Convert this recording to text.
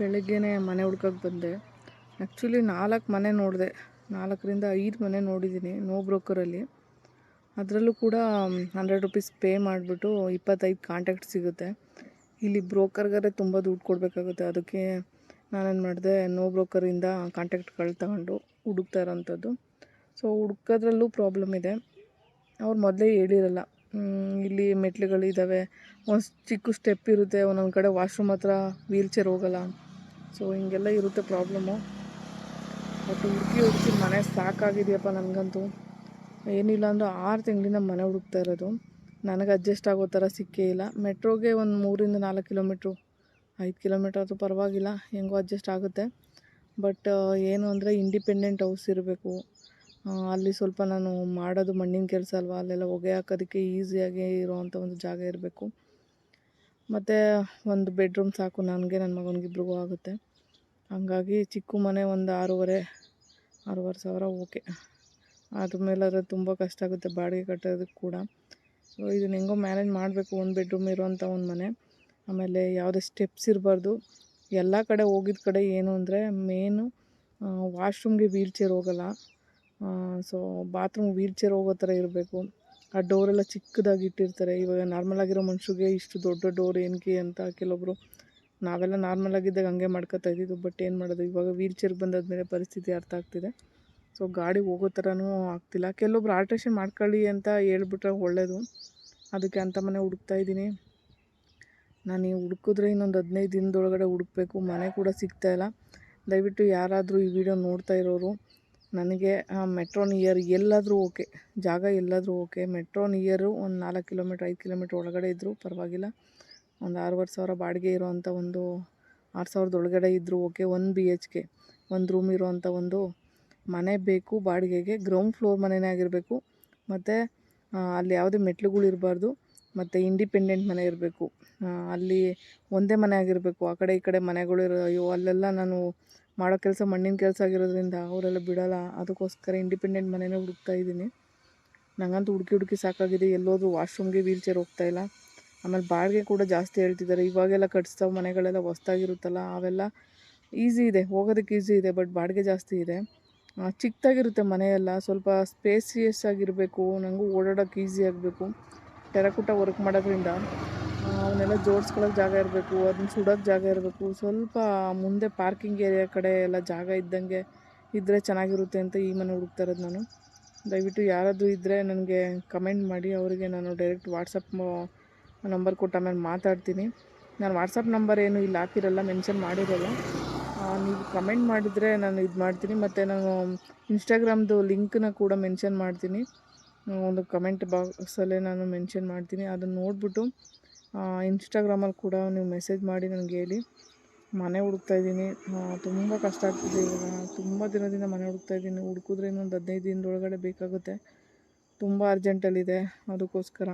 ಬೆಳಗ್ಗೆನೇ ಮನೆ ಹುಡ್ಕಕ್ಕೆ ಬಂದೆ. ಆ್ಯಕ್ಚುಲಿ ನಾಲ್ಕು ಮನೆ ನೋಡಿದೆ. ನಾಲ್ಕರಿಂದ ಐದು ಮನೆ ನೋಡಿದ್ದೀನಿ ನೋ ಬ್ರೋಕರಲ್ಲಿ ಅದರಲ್ಲೂ ಕೂಡ ಹಂಡ್ರೆಡ್ ರುಪೀಸ್ ಪೇ ಮಾಡಿಬಿಟ್ಟು ಇಪ್ಪತ್ತೈದು ಕಾಂಟ್ಯಾಕ್ಟ್ ಸಿಗುತ್ತೆ. ಇಲ್ಲಿ ಬ್ರೋಕರ್ಗಾರೆ ತುಂಬ ದುಡ್ಡು ಕೊಡಬೇಕಾಗುತ್ತೆ. ಅದಕ್ಕೆ ನಾನೇನು ಮಾಡಿದೆ ನೋ ಬ್ರೋಕರಿಂದ ಕಾಂಟ್ಯಾಕ್ಟ್ಗಳು ತಗೊಂಡು ಹುಡುಕ್ತಾ ಇರೋಂಥದ್ದು. ಸೊ ಹುಡುಕೋದ್ರಲ್ಲೂ ಪ್ರಾಬ್ಲಮ್ ಇದೆ. ಅವ್ರು ಮೊದಲೇ ಹೇಳಿರಲ್ಲ ಇಲ್ಲಿ ಮೆಟ್ಲುಗಳಿದ್ದಾವೆ ಒಂದು ಚಿಕ್ಕ ಸ್ಟೆಪ್ ಇರುತ್ತೆ, ಒಂದೊಂದು ಕಡೆ ವಾಶ್ರೂಮ್ ಹತ್ರ ವೀಲ್ ಚೇರ್ ಹೋಗಲ್ಲ ಸೊ ಹಿಂಗೆಲ್ಲ ಇರುತ್ತೆ ಪ್ರಾಬ್ಲಮ್ಮು ಬಟ್ ಹುಡುಕಿ ಹುಡುಕಿ ಮನೆ ಸಾಕಾಗಿದೆಯಪ್ಪ ನನಗಂತೂ. ಏನಿಲ್ಲ ಅಂದ್ರೆ ಆರು ತಿಂಗಳಿಂದ ಮನೆ ಹುಡುಕ್ತಾ ಇರೋದು. ನನಗೆ ಅಡ್ಜಸ್ಟ್ ಆಗೋ ಥರ ಸಿಕ್ಕೇ ಇಲ್ಲ. ಮೆಟ್ರೋಗೆ ಒಂದು ಮೂರಿಂದ ನಾಲ್ಕು ಕಿಲೋಮೀಟ್ರು, ಐದು ಕಿಲೋಮೀಟ್ರ್ ಆದರೂ ಪರವಾಗಿಲ್ಲ, ಹೆಂಗೋ ಅಡ್ಜಸ್ಟ್ ಆಗುತ್ತೆ. ಬಟ್ ಏನು ಅಂದರೆ ಇಂಡಿಪೆಂಡೆಂಟ್ ಹೌಸ್ ಇರಬೇಕು. ಅಲ್ಲಿ ಸ್ವಲ್ಪ ನಾನು ಮಾಡೋದು ಮಣ್ಣಿನ ಕೆಲಸ ಅಲ್ವಾ, ಅಲ್ಲೆಲ್ಲ ಹೊಗೆ ಹಾಕೋದಕ್ಕೆ ಈಸಿಯಾಗಿ ಇರೋವಂಥ ಒಂದು ಜಾಗ ಇರಬೇಕು. ಮತ್ತು ಒಂದು ಬೆಡ್ರೂಮ್ ಸಾಕು, ನನಗೆ ನನ್ನ ಮಗನಿಗಿಬ್ರಿಗೂ ಆಗುತ್ತೆ. ಹಂಗಾಗಿ ಚಿಕ್ಕ ಮನೆ ಒಂದು ಆರೂವರೆ ಆರೂವರೆ ಸಾವಿರ ಓಕೆ. ಅದ್ರ ಆದರೆ ತುಂಬ ಕಷ್ಟ ಆಗುತ್ತೆ ಬಾಡಿಗೆ ಕಟ್ಟೋದಕ್ಕೆ ಕೂಡ. ಸೊ ಇದನ್ನ ಹೆಂಗೋ ಮ್ಯಾನೇಜ್ ಮಾಡಬೇಕು ಒಂದು ಬೆಡ್ರೂಮ್ ಇರೋವಂಥ ಒಂದು ಮನೆ. ಆಮೇಲೆ ಯಾವುದೇ ಸ್ಟೆಪ್ಸ್ ಇರಬಾರ್ದು. ಎಲ್ಲ ಕಡೆ ಹೋಗಿದ ಕಡೆ ಏನು ಅಂದರೆ ಮೇನು ವಾಶ್ರೂಮ್ಗೆ ವೀಲ್ ಚೇರ್ ಹೋಗಲ್ಲ. ಸೊ ಬಾತ್ರೂಮ್ ವೀಲ್ ಚೇರ್ ಹೋಗೋ ಥರ ಇರಬೇಕು. ಆ ಡೋರೆಲ್ಲ ಚಿಕ್ಕದಾಗಿ ಇಟ್ಟಿರ್ತಾರೆ. ಇವಾಗ ನಾರ್ಮಲ್ ಆಗಿರೋ ಮನುಷ್ಯಗೆ ಇಷ್ಟು ದೊಡ್ಡ ಡೋರ್ ಏನಕ್ಕೆ ಅಂತ ಕೆಲವೊಬ್ರು ನಾವೆಲ್ಲ ನಾರ್ಮಲ್ ಆಗಿದ್ದಾಗ ಹಂಗೆ ಮಾಡ್ಕೊತಾ ಇದ್ದಿದ್ದು ಬಟ್ ಏನು ಮಾಡೋದು? ಇವಾಗ ವೀಲ್ ಚೇರ್ ಬಂದಾದ್ಮೇಲೆ ಪರಿಸ್ಥಿತಿ ಅರ್ಥ ಆಗ್ತಿದೆ. ಸೊ ಗಾಡಿ ಹೋಗೋ ಥರನೂ ಆಗ್ತಿಲ್ಲ. ಕೆಲವೊಬ್ರು ಆಲ್ಟ್ರೇಷನ್ ಮಾಡ್ಕೊಳ್ಳಿ ಅಂತ ಹೇಳ್ಬಿಟ್ರೆ ಒಳ್ಳೆಯದು ಅದಕ್ಕೆ ಅಂತ ಮನೆ ಹುಡುಕ್ತಾ ಇದ್ದೀನಿ. ನಾನು ಈ ಹುಡುಕಿದ್ರೆ ಇನ್ನೊಂದು ಹದಿನೈದು ದಿನದೊಳಗಡೆ ಹುಡುಕ್ಬೇಕು. ಮನೆ ಕೂಡ ಸಿಗ್ತಾ ಇಲ್ಲ. ದಯವಿಟ್ಟು ಯಾರಾದರೂ ಈ ವಿಡಿಯೋ ನೋಡ್ತಾ ಇರೋರು, ನನಗೆ ಮೆಟ್ರೋ ನಿಯರ್ ಎಲ್ಲಾದರೂ ಓಕೆ ಜಾಗ ಎಲ್ಲಾದರೂ ಓಕೆ ಮೆಟ್ರೋ ನಿಯರು ಒಂದು ನಾಲ್ಕು ಕಿಲೋಮೀಟ್ರ್ ಐದು ಕಿಲೋಮೀಟ್ರ್ ಒಳಗಡೆ ಇದ್ದರೂ ಪರವಾಗಿಲ್ಲ. ಒಂದು ಆರೂವರೆ ಸಾವಿರ ಬಾಡಿಗೆ ಇರೋವಂಥ ಒಂದು ಆರು ಸಾವಿರದ ಒಳಗಡೆ ಇದ್ದರೂ okay one B H K ಒಂದು ರೂಮ್ ಇರೋವಂಥ ಒಂದು ಮನೆ ಬೇಕು, ಬಾಡಿಗೆಗೆ ಗ್ರೌಂಡ್ ಫ್ಲೋರ್ ಮನೆಯೇ ಆಗಿರಬೇಕು. ಮತ್ತು ಅಲ್ಲಿ ಯಾವುದೇ ಮೆಟ್ಲುಗಳು ಇರಬಾರ್ದು, ಮತ್ತು ಇಂಡಿಪೆಂಡೆಂಟ್ ಮನೆ ಇರಬೇಕು. ಅಲ್ಲಿ ಒಂದೇ ಮನೆ ಆಗಿರಬೇಕು. ಆ ಕಡೆ ಈ ಕಡೆ ಮನೆಗಳು ಇರೋ, ಅಯ್ಯೋ, ಅಲ್ಲೆಲ್ಲ ನಾನು ಮಾಡೋ ಕೆಲಸ ಮಣ್ಣಿನ ಕೆಲಸ ಆಗಿರೋದ್ರಿಂದ ಅವರೆಲ್ಲ ಬಿಡೋಲ್ಲ. ಅದಕ್ಕೋಸ್ಕರ ಇಂಡಿಪೆಂಡೆಂಟ್ ಮನೆಯೇ ಹುಡುಕ್ತಾ ಇದ್ದೀನಿ. ನನಗಂತೂ ಹುಡುಕಿ ಹುಡುಕಿ ಸಾಕಾಗಿದೆ. ಎಲ್ಲೋದ್ರೂ ವಾಶ್ರೂಮ್ಗೆ ವೀಲ್ ಚೇರ್ ಹೋಗ್ತಾ ಇಲ್ಲ. ಆಮೇಲೆ ಬಾಡಿಗೆ ಕೂಡ ಜಾಸ್ತಿ ಹೇಳ್ತಿದ್ದಾರೆ. ಇವಾಗೆಲ್ಲ ಕಟ್ಸ್ತಾವ, ಮನೆಗಳೆಲ್ಲ ಹೊಸ್ದಾಗಿರುತ್ತಲ್ಲ, ಅವೆಲ್ಲ ಈಸಿ ಇದೆ, ಹೋಗೋದಕ್ಕೆ ಈಸಿ ಇದೆ, ಬಟ್ ಬಾಡಿಗೆ ಜಾಸ್ತಿ ಇದೆ. ಚಿಕ್ಕದಾಗಿರುತ್ತೆ ಮನೆಯೆಲ್ಲ, ಸ್ವಲ್ಪ ಸ್ಪೇಸಿಯಸ್ ಆಗಿರಬೇಕು ನನಗೂ ಓಡಾಡೋಕ್ಕೆ ಈಸಿ ಆಗಬೇಕು. ಟೆರಕುಟ ವರ್ಕ್ ಮಾಡೋದ್ರಿಂದ ಅವನ್ನೆಲ್ಲ ಜೋಡಿಸ್ಕೊಳ್ಳೋಕೆ ಜಾಗ ಇರಬೇಕು, ಅದನ್ನ ಸುಡೋಕ್ಕೆ ಜಾಗ ಇರಬೇಕು. ಸ್ವಲ್ಪ ಮುಂದೆ ಪಾರ್ಕಿಂಗ್ ಏರಿಯಾ ಕಡೆ ಎಲ್ಲ ಜಾಗ ಇದ್ದಂಗೆ ಇದ್ದರೆ ಚೆನ್ನಾಗಿರುತ್ತೆ ಅಂತ ಈ ಮನೆ ಹುಡುಕ್ತಾ ಇರೋದು ನಾನು. ದಯವಿಟ್ಟು ಯಾರಾದರೂ ಇದ್ದರೆ ನನಗೆ ಕಮೆಂಟ್ ಮಾಡಿ, ಅವರಿಗೆ ನಾನು ಡೈರೆಕ್ಟ್ ವಾಟ್ಸಪ್ ನಂಬರ್ ಕೊಟ್ಟು ಆಮೇಲೆ ಮಾತಾಡ್ತೀನಿ. ನಾನು ವಾಟ್ಸಪ್ ನಂಬರ್ ಏನು ಇಲ್ಲಿ ಹಾಕಿರಲ್ಲ ಮೆನ್ಷನ್ ಮಾಡಿರಲ್ಲ. ನೀವು ಕಮೆಂಟ್ ಮಾಡಿದರೆ ನಾನು ಇದು ಮಾಡ್ತೀನಿ. ಮತ್ತು ನಾನು ಇನ್ಸ್ಟಾಗ್ರಾಮ್ದು ಲಿಂಕ್ನ ಕೂಡ ಮೆನ್ಷನ್ ಮಾಡ್ತೀನಿ. ಒಂದು ಕಮೆಂಟ್ ಬಾಕ್ಸಲ್ಲೇ ನಾನು ಮೆನ್ಷನ್ ಮಾಡ್ತೀನಿ. ಅದನ್ನು ನೋಡಿಬಿಟ್ಟು ಇನ್ಸ್ಟಾಗ್ರಾಮಲ್ಲಿ ಕೂಡ ನೀವು ಮೆಸೇಜ್ ಮಾಡಿ ನನಗೆ ಹೇಳಿ. ಮನೆ ಹುಡುಕ್ತಾ ಇದ್ದೀನಿ. ತುಂಬ ಕಷ್ಟ ಆಗ್ತಿದೆ ಇವಾಗ ತುಂಬ ದಿನದಿಂದ ಮನೆ ಹುಡುಕ್ತಾ ಇದ್ದೀನಿ. ಹುಡುಕಿದ್ರೆ ಇನ್ನೊಂದು ಹದಿನೈದು ದಿನದೊಳಗಡೆ ಬೇಕಾಗುತ್ತೆ. ತುಂಬ ಅರ್ಜೆಂಟಲ್ಲಿದೆ ಅದಕ್ಕೋಸ್ಕರ.